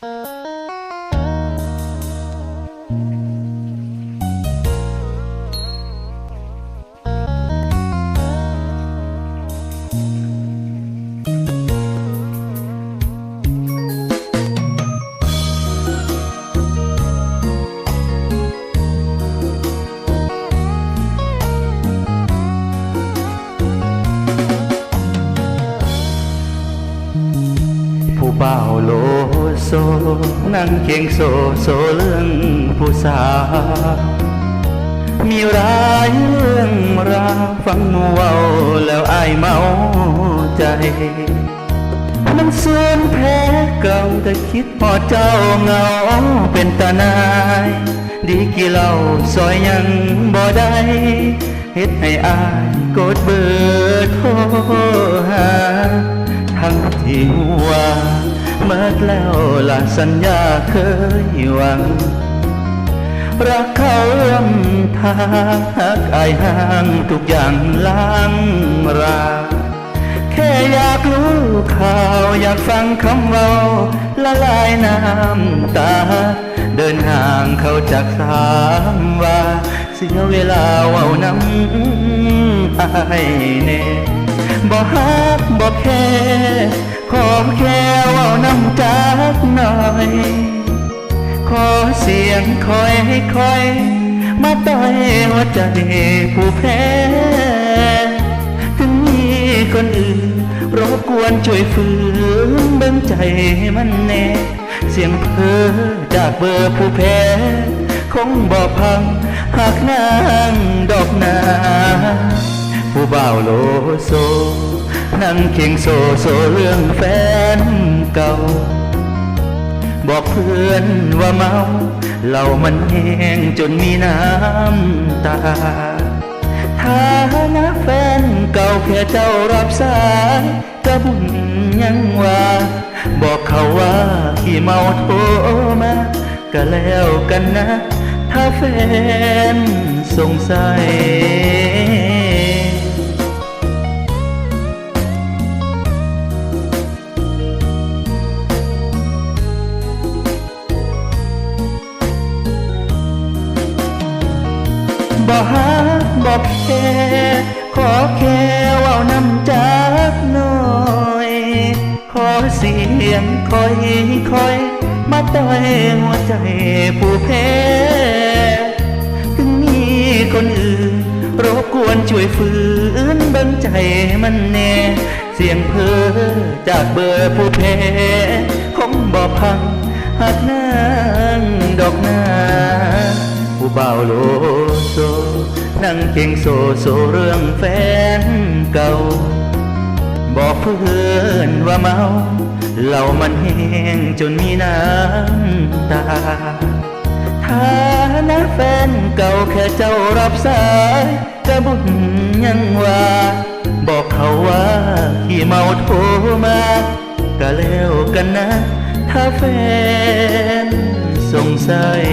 ผู้เบา โซนั่งเคียงโซโซเรื่องผู้สาว มีร้ายเรื่องราฟังหมู่เว้าแล้วอายเมาใจ มันเสื่อมแพ้เก่าแต่คิดพอเจ้าเหงาเป็นตานาย ดีกี่เล่าซอยยังบ่ได้เฮ็ดให้อายกดเบอร์โทรหา ทั้งที่หัวา เมื่อแล้วละสัญญาเคยหวัง รักเขาเอื้อมทางหักอายห่างทุกอย่างล้างราแค่อยากรู้ข่าวอยากฟังคำเว้าละลายน้ำตา เดินห่างเขาจากสามว่า เสียเวลาเว้าน้ำอายเน่ บ่ฮักบ่แค่ขอแค่ว้าน้ำจากหน่อย ขอเสียงคอยให้คอย มาต่อยหัวใจผู้แพ้ถึงมีคนอื่นรบกวนช่วยฝืนเบิ่งใจมันแน่ เสียงเพ้อจากเบอร์ผู้แพ้คงบอกพังหากนางดอกนา ผู้บ่าวโลโซ นั่งเคียงโซโซเรื่องแฟนเก่า บอกเพื่อนว่าเมาเหล้ามันแห้งจนมีน้ำตาถ้านะแฟนเก่าแค่เจ้ารับสายก็บุญยังว่า บอกเขาว่าขี่เมาโทรมาก็แล้วกันนะ ถ้าแฟนสงสัย บอฮักบอกแค่ขอแค่ว่าน้ำจากหน่อย ขอเสียงคอยคอย มาต่อยหัวใจผู้แพ้ถึงมีคนอื่นรบกวนช่วยฝืนบังใจมันแน่ เสียงเพ้อจากเบอร์ผู้แพ้คงบอกพังหากนางดอกนาผู้บ่าวโลโซ นั่งเคียงโซโซเรื่องแฟนเก่า บอกเพื่อนว่าเมาเหล้ามันแห้งจนมีน้ำตาถ้านะแฟนเก่าแค่เจ้ารับสายก็บุญยังว่า บอกเขาว่าขี่เมาโทรมา ก็แล้วกันนะ ถ้าแฟนสงสัย